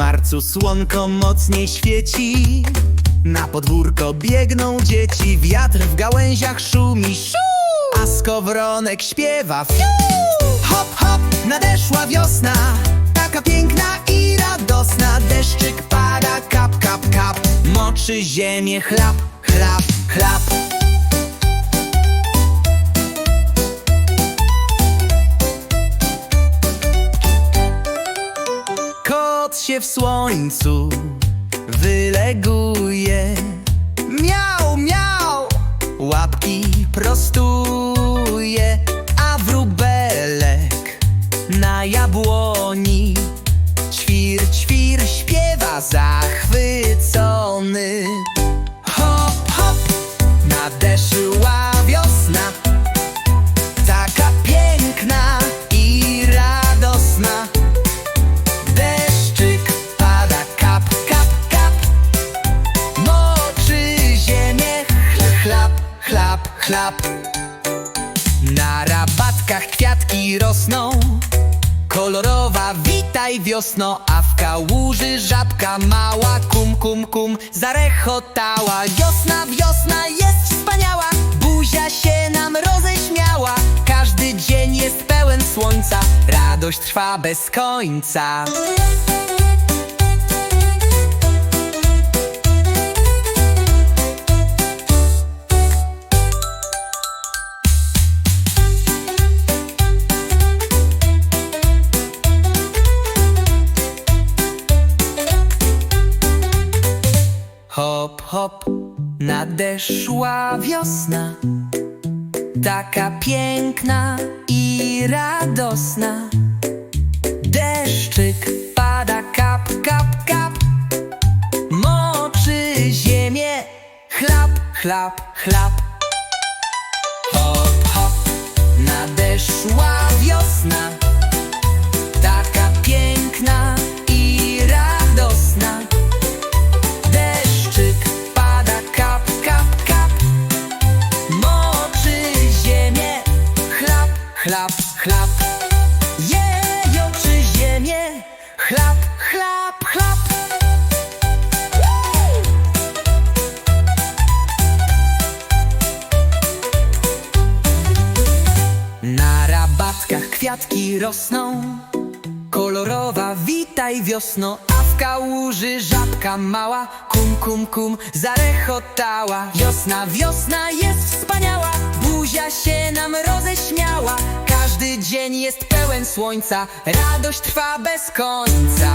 marcu słonko mocniej świeci. Na podwórko biegną dzieci Wiatr w gałęziach szumi. Szu A skowronek śpiewa. Fiu! Hop, hop, nadeszła wiosna. Taka piękna i radosna. Deszczyk pada, kap, kap, kap. Moczy ziemię, chlap, chlap, chlap Kot się w słońcu wyleguje. Miał, miał, łapki prostuje A wróbelek na jabłoni Ćwir, ćwir śpiewa zachwycony chlap, Na rabatkach kwiatki rosną. Kolorowa, witaj wiosno A w kałuży żabka mała Kum, kum, kum, zarechotała. Wiosna, wiosna jest wspaniała Buzia się nam roześmiała. Każdy dzień jest pełen słońca Radość trwa bez końca Hop, nadeszła wiosna. Taka piękna i radosna. Deszczyk pada, kap, kap, kap. Moczy ziemię, chlap, chlap, chlap chlap, chlap, chlap Jejoczy ziemię, chlap, chlap, chlap. Na rabatkach kwiatki rosną. Kolorowa, witaj wiosno. A w kałuży żabka mała Kum, kum, kum, zarechotała. Wiosna, wiosna jest wspaniała. Buzia się dzień jest pełen słońca Radość trwa bez końca